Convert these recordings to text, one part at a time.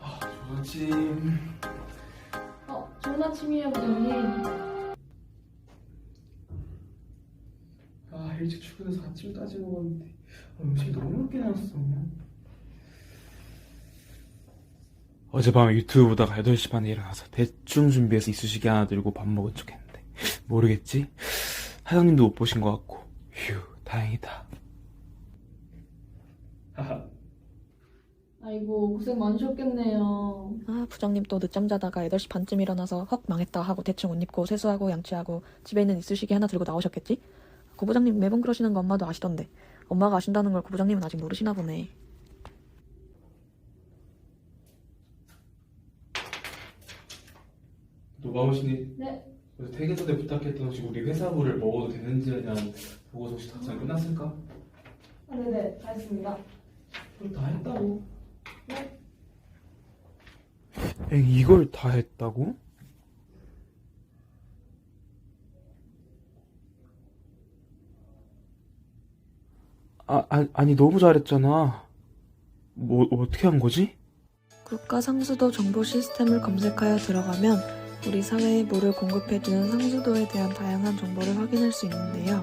아, 좋은 아침. 어, 좋은 아침이에요, 부장님. 아, 일찍 출근해서 아침 따지 먹었는데. 아, 음식이 너무 늦게 나왔어. 어젯밤에 유튜브 보다가 8시 반에 일어나서 대충 준비해서 이쑤시개 하나 들고 밥 먹은 척 했는데. 모르겠지? 사장님도 못 보신 것 같고. 휴, 다행이다. 아이고, 고생 많으셨겠네요. 아, 부장님 또 늦잠 자다가 8시 반쯤 일어나서 헉 망했다 하고 대충 옷 입고 세수하고 양치하고 집에 있는 이쑤시개 하나 들고 나오셨겠지? 고 부장님 매번 그러시는 거 엄마도 아시던데. 엄마가 아신다는 걸 고 부장님은 아직 모르시나 보네. 누가 오시니? 네. 그래서 퇴근 전에 부탁했던 혹시 우리 회사부를 먹어도 되는지에 대한 보고서 혹시 답장 끝났을까? 아, 네네, 다 했습니다. 그걸 다 했다고. 네. 엥, 이걸 다 했다고? 아, 아, 아니 너무 잘했잖아. 뭐 어떻게 한 거지? 국가 상수도 정보 시스템을 검색하여 들어가면 우리 사회에 물을 공급해주는 상수도에 대한 다양한 정보를 확인할 수 있는데요.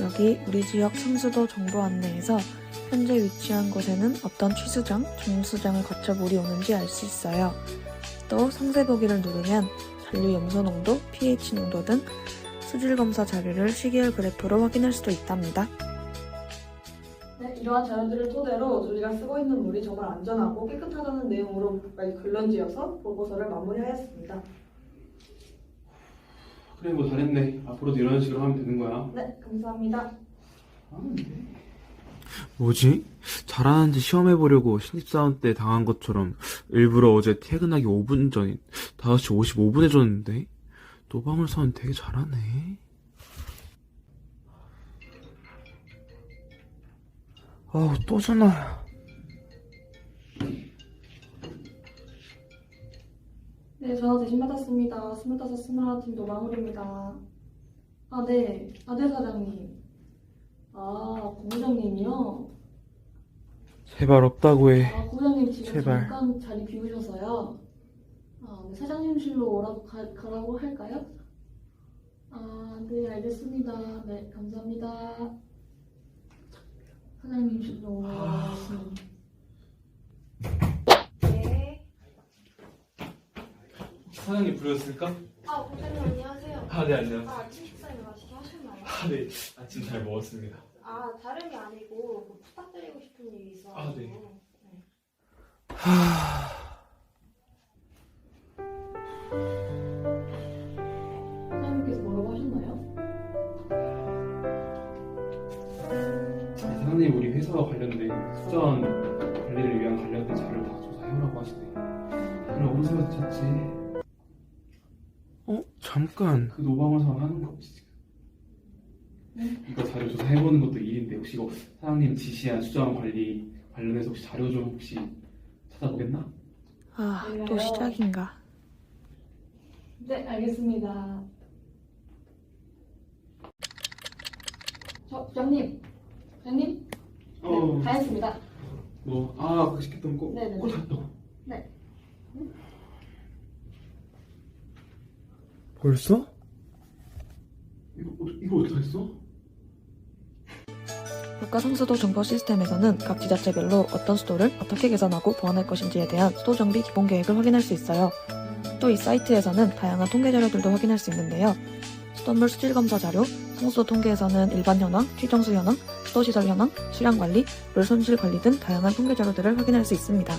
여기 우리 지역 상수도 정보 안내에서 현재 위치한 곳에는 어떤 취수장, 정수장을 거쳐 물이 오는지 알 수 있어요. 또 상세 보기를 누르면 잔류 염소 농도, pH 농도 등 수질 검사 자료를 시계열 그래프로 확인할 수도 있답니다. 네, 이러한 자료들을 토대로 저희가 쓰고 있는 물이 정말 안전하고 깨끗하다는 내용으로 글런지어서 보고서를 마무리하였습니다. 그래 뭐 잘했네. 앞으로도 이런 식으로 하면 되는 거야. 네, 감사합니다. 하면 돼. 뭐지? 잘하는지 시험해보려고 신입사원 때 당한 것처럼 일부러 어제 퇴근하기 5분 전인 5시 55분에 줬는데 노방울 사원 되게 잘하네. 아우 또 전화야. 네, 전화 대신 받았습니다. 25, 21팀 노방울입니다. 아, 네. 아, 네, 사장님. 아, 고부장님이요? 제발 없다고 해. 아, 고부장님 지금 제발. 잠깐 자리 비우셔서요. 아, 네, 사장님실로 오라고 가, 가라고 할까요? 아, 네, 알겠습니다. 네, 감사합니다. 사장님실로 오겠습니다. 네. 사장님 부르셨을까? 아, 부장님 안녕하세요. 아, 네, 안녕. 아, 아침 식사는 맛있게 하셨나요? 아, 네. 아침 잘 먹었습니다. 아, 다름이 아니고 그 부탁드리고 싶은 일이 있어서. 아, 네. 사장님께서 뭐라고 하셨나요? 사장님 우리 회사와 관련된 수자원 관리를 위한 관련된 자료를 다 조사해오라고 하시네. 그럼 어디서 찾지? 어? 잠깐. 그 사원 하는 거? 네? 이거 자료 조사해보는 것도 일인데 혹시 이거 사장님 지시한 수자원 관리 관련해서 혹시 자료 좀 혹시 찾아보겠나? 아, 또 시작인가. 네, 알겠습니다. 저, 부장님. 부장님? 어. 네, 다 했습니다. 뭐, 아, 그 시켰던 거? 네네네. 어, 다 네. 벌써? 이거, 어- 이거 어떻게 다 했어? 국가 상수도 정보 시스템에서는 각 지자체별로 어떤 수도를 어떻게 개선하고 보완할 것인지에 대한 수도 정비 기본 계획을 확인할 수 있어요. 또 이 사이트에서는 다양한 통계 자료들도 확인할 수 있는데요. 수돗물 수질 검사 자료, 상수도 통계에서는 일반 현황, 취정수 현황, 수도시설 현황, 수량 관리, 물 손실 관리 등 다양한 통계 자료들을 확인할 수 있습니다.